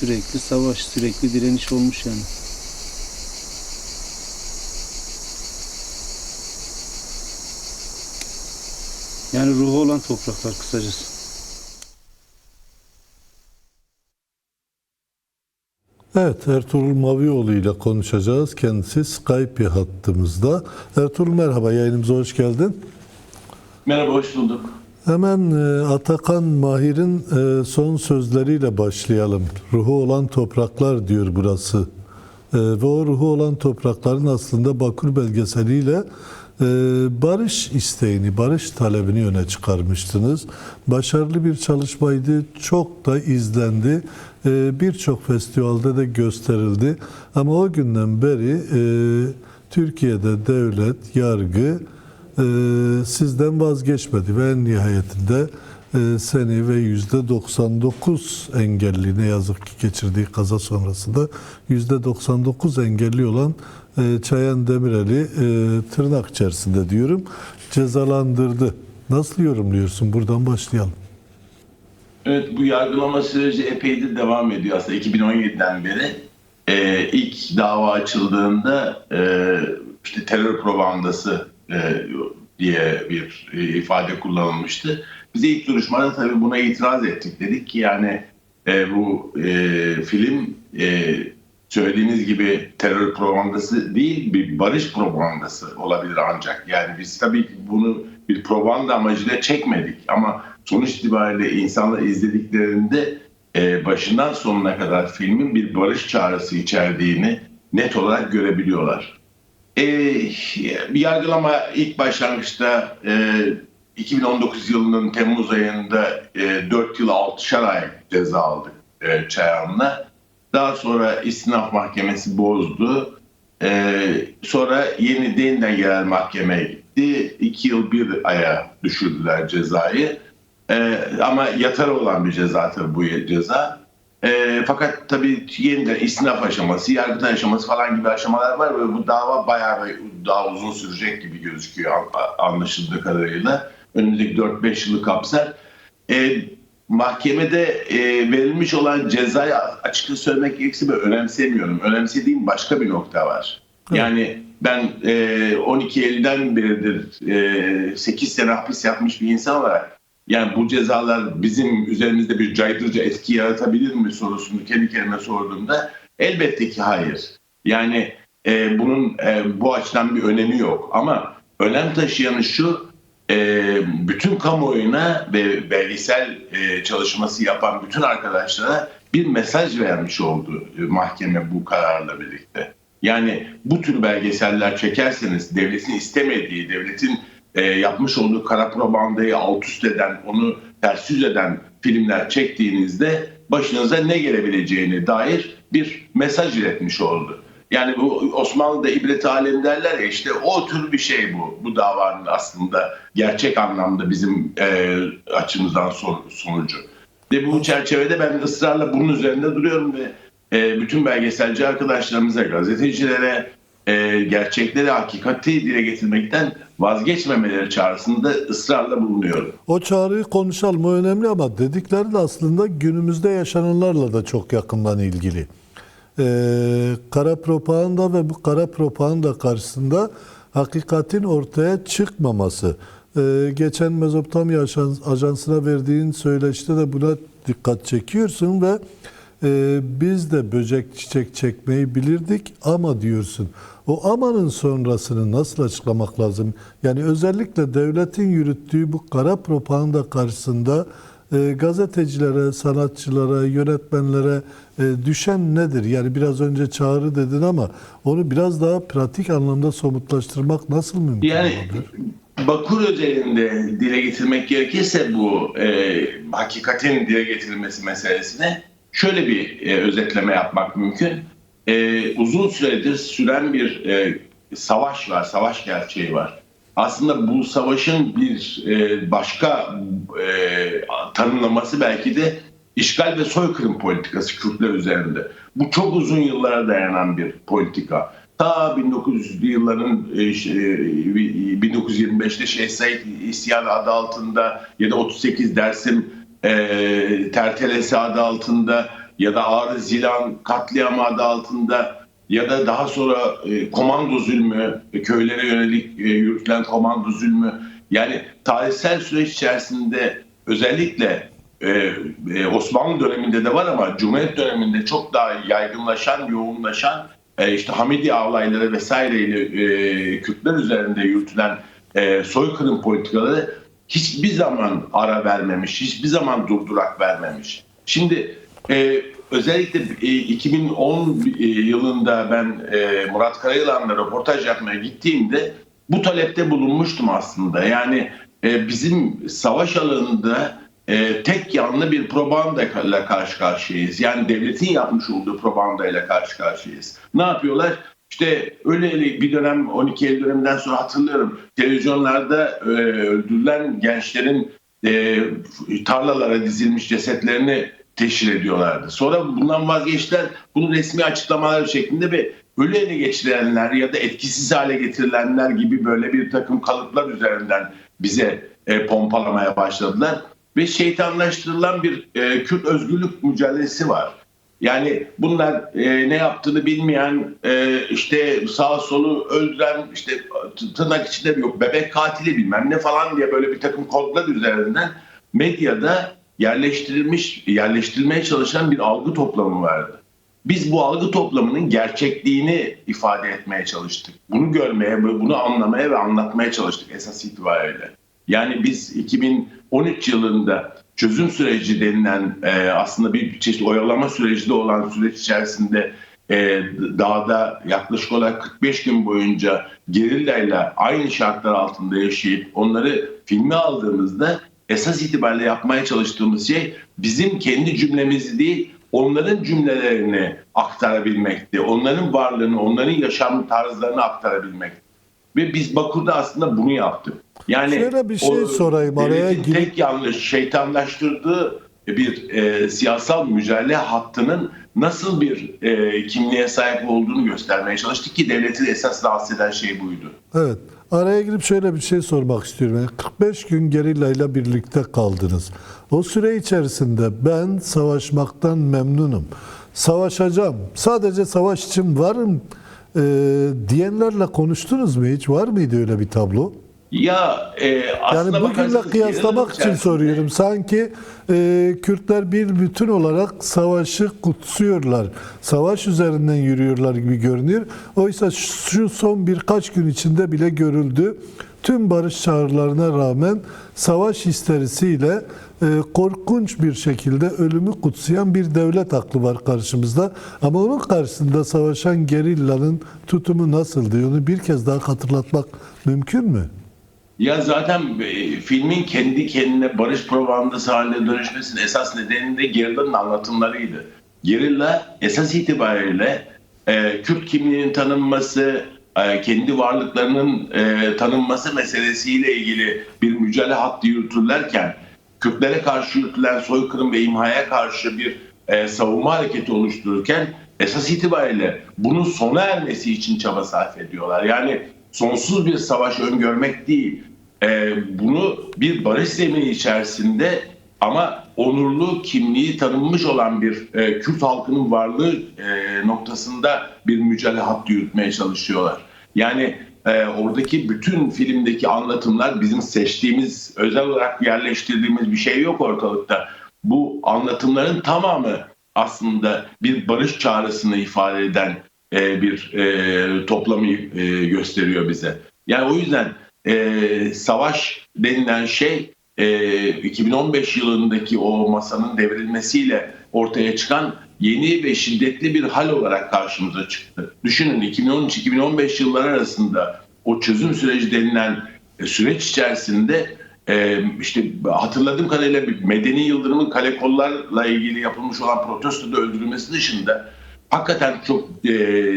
Sürekli savaş, sürekli direniş olmuş yani. Yani ruhu olan topraklar kısacası. Evet, Ertuğrul Mavioğlu ile konuşacağız. Kendisi Skype hattımızda. Ertuğrul merhaba, yayınımıza hoş geldin. Merhaba, hoş bulduk. Hemen e, Atakan Mahir'in e, son sözleriyle başlayalım. Ruhu olan topraklar diyor burası. E, Ve o ruhu olan toprakların aslında Bakur belgeseliyle barış isteğini, barış talebini öne çıkarmıştınız. Başarılı bir çalışmaydı, çok da izlendi. Birçok festivalde de gösterildi. Ama o günden beri Türkiye'de devlet, yargı sizden vazgeçmedi ve en nihayetinde e, seni ve yüzde 99 engelli ne yazık ki geçirdiği kaza sonrasında yüzde 99 engelli olan e, Çayan Demirel'i e, tırnak içerisinde diyorum cezalandırdı. Nasıl yorumluyorsun? Buradan başlayalım. Evet, bu yargılama süreci epeydir devam ediyor aslında 2017'den beri. Ee, ilk dava açıldığında e, işte terör propagandası e, diye bir ifade kullanılmıştı. Biz ilk duruşmada tabii buna itiraz ettik. Dedik ki yani e, bu e, film söylediğiniz gibi terör propagandası değil bir barış propagandası olabilir ancak. Yani biz tabii bunu bir propaganda amacıyla çekmedik ama sonuç itibariyle insanlar izlediklerinde başından sonuna kadar filmin bir barış çağrısı içerdiğini net olarak görebiliyorlar. E, yargılama ilk başlangıçta e, 2019 yılının Temmuz ayında e, 4 yıl 6'şar ay ceza aldık e, Çayan'la. Daha sonra istinaf mahkemesi bozdu. Ee, sonra yeni yeniden yerel mahkemeye gitti. İki yıl bir aya düşürdüler cezayı. Ee, ama yatar olan bir ceza tabii bu ceza. Ee, fakat tabii yeniden istinaf aşaması, yargıtay aşaması falan gibi aşamalar var ve bu dava bayağı daha uzun sürecek gibi gözüküyor an- anlaşıldığı kadarıyla. Önümüzdeki 4-5 yılı kapsar. Ee, mahkemede e, verilmiş olan cezayı açıkça söylemek gerekirse ben önemsemiyorum. Önemsediğim başka bir nokta var. Yani ben e, 12 Eylül'den beridir e, 8 sene hapis yapmış bir insan olarak yani bu cezalar bizim üzerimizde bir caydırıcı etki yaratabilir mi sorusunu kendi kendime sorduğumda elbette ki hayır. Yani e, bunun e, bu açıdan bir önemi yok ama önem taşıyanı şu e, bütün kamuoyuna ve belgesel e, çalışması yapan bütün arkadaşlara bir mesaj vermiş oldu e, mahkeme bu kararla birlikte. Yani bu tür belgeseller çekerseniz devletin istemediği, devletin e, yapmış olduğu kara propagandayı alt üst eden, onu ters yüz eden filmler çektiğinizde başınıza ne gelebileceğine dair bir mesaj iletmiş oldu. Yani bu Osmanlı'da ibret alem derler ya işte o tür bir şey bu. Bu davanın aslında gerçek anlamda bizim e, açımızdan son- sonucu. Ve bu çerçevede ben ısrarla bunun üzerinde duruyorum ve e, bütün belgeselci arkadaşlarımıza, gazetecilere e, gerçekleri, hakikati dile getirmekten vazgeçmemeleri çağrısında ısrarla bulunuyorum. O çağrıyı konuşalım o önemli ama dedikleri de aslında günümüzde yaşananlarla da çok yakından ilgili. Ee, kara propaganda ve bu kara propaganda karşısında hakikatin ortaya çıkmaması. Ee, geçen Mezopotamya Ajans- Ajansı'na verdiğin söyleşte de buna dikkat çekiyorsun ve e, biz de böcek çiçek çekmeyi bilirdik ama diyorsun. O amanın sonrasını nasıl açıklamak lazım? Yani özellikle devletin yürüttüğü bu kara propaganda karşısında e, gazetecilere, sanatçılara, yönetmenlere e, düşen nedir? Yani biraz önce çağrı dedin ama onu biraz daha pratik anlamda somutlaştırmak nasıl mümkün Yani olabilir? Bakur özelinde dile getirmek gerekirse bu e, hakikatin dile getirilmesi meselesine şöyle bir e, özetleme yapmak mümkün. E, uzun süredir süren bir e, savaş var, savaş gerçeği var. Aslında bu savaşın bir e, başka e, tanımlaması belki de işgal ve soykırım politikası Kürtler üzerinde. Bu çok uzun yıllara dayanan bir politika. Ta 1900'lü yılların e, ş- e, 1925'te Şeyh Said isyanı adı altında ya da 38 Dersim e, tertelesi adı altında ya da Ağrı Zilan katliamı adı altında ya da daha sonra e, komando zulmü, e, köylere yönelik e, yürütülen komando zulmü. Yani tarihsel süreç içerisinde özellikle e, e, Osmanlı döneminde de var ama Cumhuriyet döneminde çok daha yaygınlaşan, yoğunlaşan e, işte Hamidi avlayları vesaireyle e, Kürtler üzerinde yürütülen e, soykırım politikaları hiçbir zaman ara vermemiş, hiçbir zaman durdurak vermemiş. Şimdi e, özellikle e, 2010 e, yılında ben e, Murat Karayılan'la röportaj yapmaya gittiğimde bu talepte bulunmuştum aslında. Yani e, bizim savaş alanında e, tek yanlı bir propagandayla karşı karşıyayız. Yani devletin yapmış olduğu propagandayla karşı karşıyayız. Ne yapıyorlar? İşte öyle bir dönem 12 Eylül döneminden sonra hatırlıyorum. Televizyonlarda e, öldürülen gençlerin e, tarlalara dizilmiş cesetlerini teşhir ediyorlardı. Sonra bundan vazgeçtiler. Bunu resmi açıklamalar şeklinde ve ölü ele geçirilenler ya da etkisiz hale getirilenler gibi böyle bir takım kalıplar üzerinden bize e, pompalamaya başladılar. Ve şeytanlaştırılan bir e, Kürt özgürlük mücadelesi var. Yani bunlar e, ne yaptığını bilmeyen, e, işte sağ solu öldüren, işte tırnak içinde yok bebek katili bilmem ne falan diye böyle bir takım kodlar üzerinden medyada yerleştirilmiş, yerleştirilmeye çalışan bir algı toplamı vardı. Biz bu algı toplamının gerçekliğini ifade etmeye çalıştık. Bunu görmeye, bunu anlamaya ve anlatmaya çalıştık esas itibariyle. Yani biz 2013 yılında çözüm süreci denilen e, aslında bir çeşit oyalama süreci de olan süreç içerisinde e, dağda yaklaşık olarak 45 gün boyunca gerillayla aynı şartlar altında yaşayıp onları filme aldığımızda esas itibariyle yapmaya çalıştığımız şey bizim kendi cümlemizi değil onların cümlelerini aktarabilmekti. Onların varlığını, onların yaşam tarzlarını aktarabilmekti. Ve biz Bakur'da aslında bunu yaptık. Yani Şöyle bir şey o sorayım, araya girip- tek yanlış şeytanlaştırdığı bir e, siyasal mücadele hattının nasıl bir e, kimliğe sahip olduğunu göstermeye çalıştık ki devleti esas rahatsız eden şey buydu. Evet. Araya girip şöyle bir şey sormak istiyorum. Yani 45 gün gerillayla birlikte kaldınız. O süre içerisinde ben savaşmaktan memnunum. Savaşacağım. Sadece savaş için varım e, diyenlerle konuştunuz mu hiç? Var mıydı öyle bir tablo? Ya e, Yani aslında bugünle bakarsanız kıyaslamak için içerisinde- soruyorum. Sanki e, Kürtler bir bütün olarak savaşı kutsuyorlar. Savaş üzerinden yürüyorlar gibi görünüyor. Oysa şu son birkaç gün içinde bile görüldü. Tüm barış çağrılarına rağmen savaş histerisiyle e, korkunç bir şekilde ölümü kutsayan bir devlet aklı var karşımızda. Ama onun karşısında savaşan gerillanın tutumu nasıldı? Onu bir kez daha hatırlatmak mümkün mü? Ya zaten e, filmin kendi kendine barış propagandası haline dönüşmesinin esas nedeni de Gerilla'nın anlatımlarıydı. Gerilla esas itibariyle e, Kürt kimliğinin tanınması, kendi varlıklarının e, tanınması meselesiyle ilgili bir mücadele hattı yürütürlerken Kürtlere karşı yürütülen soykırım ve imhaya karşı bir e, savunma hareketi oluştururken esas itibariyle bunun sona ermesi için çaba sarf ediyorlar. Yani sonsuz bir savaş öngörmek değil, e, bunu bir barış zemini içerisinde ama onurlu kimliği tanınmış olan bir e, Kürt halkının varlığı e, noktasında bir mücadele hattı yürütmeye çalışıyorlar. Yani e, oradaki bütün filmdeki anlatımlar bizim seçtiğimiz, özel olarak yerleştirdiğimiz bir şey yok ortalıkta. Bu anlatımların tamamı aslında bir barış çağrısını ifade eden e, bir e, toplamı e, gösteriyor bize. Yani o yüzden e, savaş denilen şey 2015 yılındaki o masanın devrilmesiyle ortaya çıkan yeni ve şiddetli bir hal olarak karşımıza çıktı. Düşünün 2013-2015 yılları arasında o çözüm süreci denilen e, süreç içerisinde e, işte hatırladığım kadarıyla bir Medeni Yıldırım'ın kale kollarla ilgili yapılmış olan protestoda öldürülmesi dışında hakikaten çok e,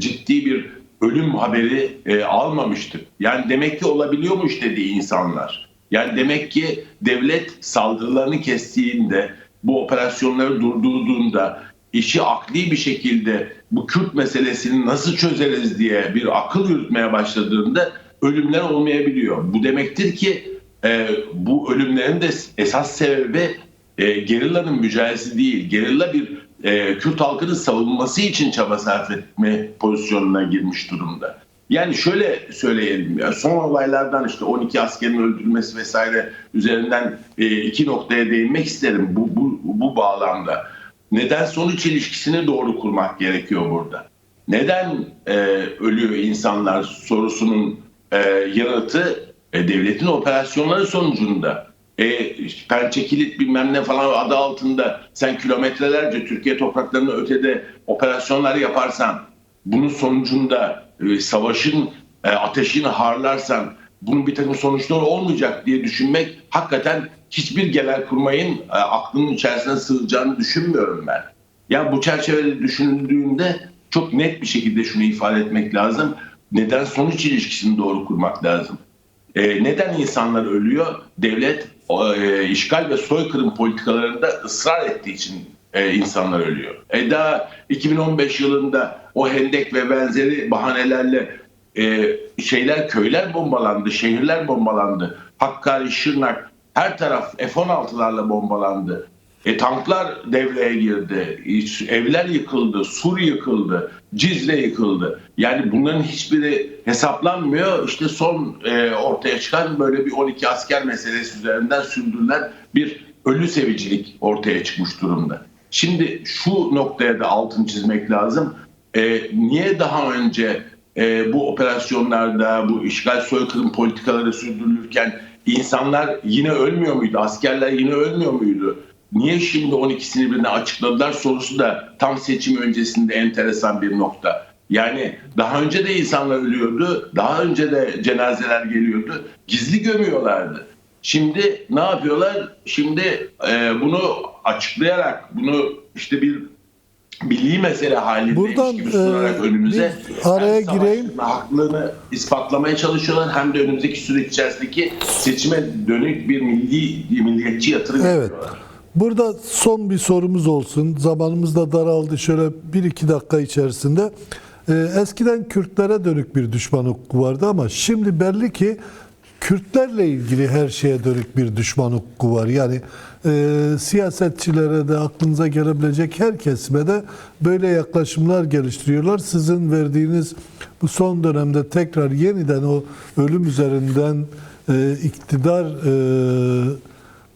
ciddi bir ölüm haberi almamıştık. Yani demek ki olabiliyormuş dedi insanlar. Yani demek ki devlet saldırılarını kestiğinde, bu operasyonları durdurduğunda, işi akli bir şekilde bu Kürt meselesini nasıl çözeriz diye bir akıl yürütmeye başladığında ölümler olmayabiliyor. Bu demektir ki e, bu ölümlerin de esas sebebi e, gerillanın mücadelesi değil. Gerilla bir e, Kürt halkının savunması için çaba sarf etme pozisyonuna girmiş durumda. Yani şöyle söyleyelim son olaylardan işte 12 askerin öldürülmesi vesaire üzerinden e, iki noktaya değinmek isterim bu, bu, bu bağlamda. Neden sonuç ilişkisini doğru kurmak gerekiyor burada. Neden e, ölüyor insanlar sorusunun e, yanıtı e, devletin operasyonları sonucunda. E, pençe kilit bilmem ne falan adı altında sen kilometrelerce Türkiye topraklarının ötede operasyonlar yaparsan bunun sonucunda savaşın e, ateşini harlarsan bunun bir takım sonuçları olmayacak diye düşünmek hakikaten hiçbir genel kurmayın e, aklının içerisine sığacağını düşünmüyorum ben. Ya bu çerçevede düşünüldüğünde çok net bir şekilde şunu ifade etmek lazım. Neden sonuç ilişkisini doğru kurmak lazım. E, neden insanlar ölüyor? Devlet e, işgal ve soykırım politikalarında ısrar ettiği için e, insanlar ölüyor. E, daha 2015 yılında o hendek ve benzeri bahanelerle e, şeyler köyler bombalandı, şehirler bombalandı. Hakkari, Şırnak her taraf F-16'larla bombalandı. E, tanklar devreye girdi, evler yıkıldı, Sur yıkıldı, Cizre yıkıldı. Yani bunların hiçbiri hesaplanmıyor. İşte son e, ortaya çıkan böyle bir 12 asker meselesi üzerinden sürdürülen bir ölü sevicilik ortaya çıkmış durumda. Şimdi şu noktaya da altın çizmek lazım. E, niye daha önce e, bu operasyonlarda, bu işgal soykırım politikaları sürdürülürken insanlar yine ölmüyor muydu? Askerler yine ölmüyor muydu? Niye şimdi 12'sini birine açıkladılar sorusu da tam seçim öncesinde enteresan bir nokta. Yani daha önce de insanlar ölüyordu, daha önce de cenazeler geliyordu, gizli gömüyorlardı. Şimdi ne yapıyorlar? Şimdi e, bunu açıklayarak, bunu işte bir milli mesele halindeymiş Buradan, gibi sunarak e, önümüze araya hem gireyim. haklılığını ispatlamaya çalışıyorlar hem de önümüzdeki süreç içerisindeki seçime dönük bir milli milliyetçi yatırım Evet. yapıyorlar. Burada son bir sorumuz olsun. Zamanımız da daraldı. Şöyle bir iki dakika içerisinde. Ee, eskiden Kürtlere dönük bir düşman hukuku vardı ama şimdi belli ki Kürtlerle ilgili her şeye dönük bir düşman hukuku var. Yani e, siyasetçilere de aklınıza gelebilecek her kesime de böyle yaklaşımlar geliştiriyorlar. Sizin verdiğiniz bu son dönemde tekrar yeniden o ölüm üzerinden e, iktidar e,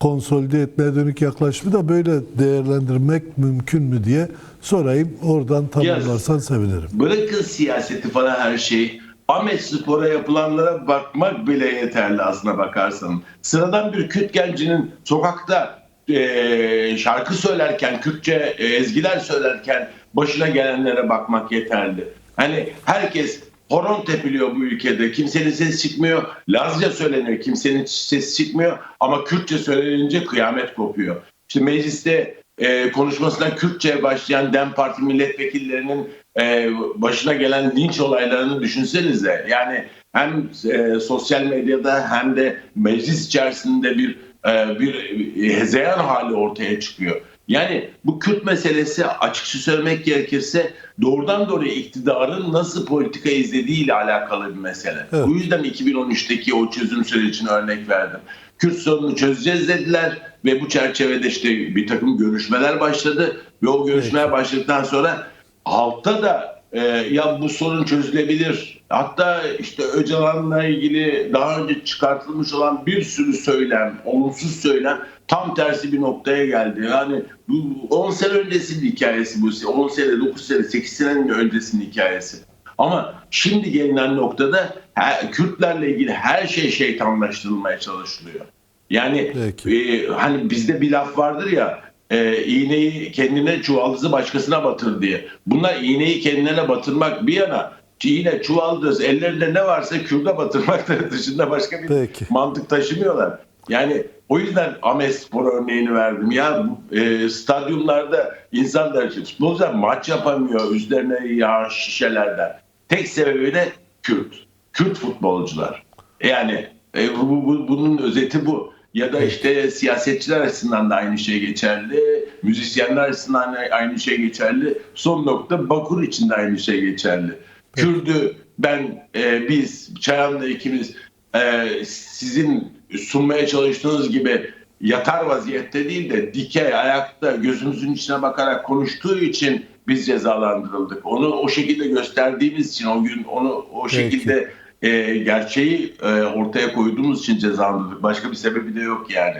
konsolide etmeye dönük yaklaşımı da böyle değerlendirmek mümkün mü diye sorayım. Oradan tamamlarsan sevinirim. Bırakın siyaseti falan her şeyi. Ahmet Spor'a yapılanlara bakmak bile yeterli aslına bakarsan. Sıradan bir Kürt gencinin sokakta eee, şarkı söylerken, Kürtçe e, ezgiler söylerken başına gelenlere bakmak yeterli. Hani herkes horon tepiliyor bu ülkede. Kimsenin sesi çıkmıyor. Lazca söyleniyor. Kimsenin sesi çıkmıyor. Ama Kürtçe söylenince kıyamet kopuyor. İşte mecliste e, konuşmasına Kürtçe başlayan DEM Parti milletvekillerinin e, başına gelen linç olaylarını düşünsenize. Yani hem e, sosyal medyada hem de meclis içerisinde bir e, bir hezeyan hali ortaya çıkıyor. Yani bu Kürt meselesi açıkça söylemek gerekirse doğrudan doğruya iktidarın nasıl politika izlediğiyle alakalı bir mesele. Evet. Bu yüzden 2013'teki o çözüm sürecine örnek verdim. Kürt sorununu çözeceğiz dediler ve bu çerçevede işte bir takım görüşmeler başladı ve o görüşmeler başladıktan sonra halkta da e, ya bu sorun çözülebilir. Hatta işte Öcalan'la ilgili daha önce çıkartılmış olan bir sürü söylem, olumsuz söylem tam tersi bir noktaya geldi. Yani bu 10 sene öncesinin hikayesi bu. 10 sene, 9 sene, 8 sene öncesinin hikayesi. Ama şimdi gelinen noktada her- Kürtlerle ilgili her şey şeytanlaştırılmaya çalışılıyor. Yani Peki. e, hani bizde bir laf vardır ya e, iğneyi kendine çuvaldızı başkasına batır diye. Bunlar iğneyi kendilerine batırmak bir yana iğne, çuvaldız, ellerinde ne varsa Kürt'e batırmak dışında başka bir Peki. mantık taşımıyorlar. Yani o yüzden Ames Spor örneğini verdim. Ya e, stadyumlarda insanlar futbolcular maç yapamıyor üzerine yağ şişelerden. Tek sebebi de Kürt. Kürt futbolcular. Yani e, bu, bu- bunun özeti bu. Ya da işte siyasetçiler açısından da aynı şey geçerli. Müzisyenler açısından da aynı şey geçerli. Son nokta Bakur için de aynı şey geçerli. Kürdü ben, e, biz, Çayan'la ikimiz e, sizin sunmaya çalıştığınız gibi yatar vaziyette değil de dikey ayakta gözümüzün içine bakarak konuştuğu için biz cezalandırıldık. Onu o şekilde gösterdiğimiz için o gün onu o Peki. E, gerçeği e, ortaya koyduğumuz için cezalandırdık. Başka bir sebebi de yok yani.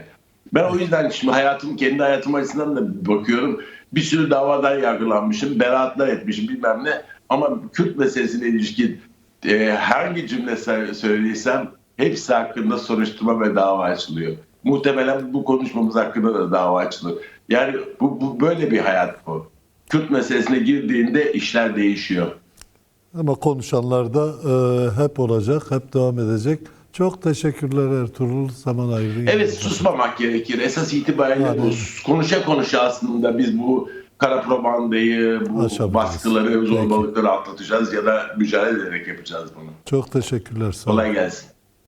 Ben o yüzden şimdi hayatım kendi hayatım açısından da bakıyorum. Bir sürü davadan yargılanmışım, beraatler etmişim bilmem ne. Ama Kürt meselesine ilişkin e, hangi cümle sö- söylediysem hepsi hakkında soruşturma ve dava açılıyor. Muhtemelen bu konuşmamız hakkında da dava açılır. Yani bu, bu böyle bir hayat bu. Kürt meselesine girdiğinde işler değişiyor. Ama konuşanlar da e, hep olacak, hep devam edecek. Çok teşekkürler Ertuğrul. Zaman ayırdın. Evet susmamak gerekir. Esas itibariyle Yani- bu konuşa konuşa aslında biz bu kara propagandayı, bu Aşabiliriz. baskıları, Peki. zorbalıkları atlatacağız ya da mücadele ederek yapacağız bunu. Çok teşekkürler. Kolay gelsin.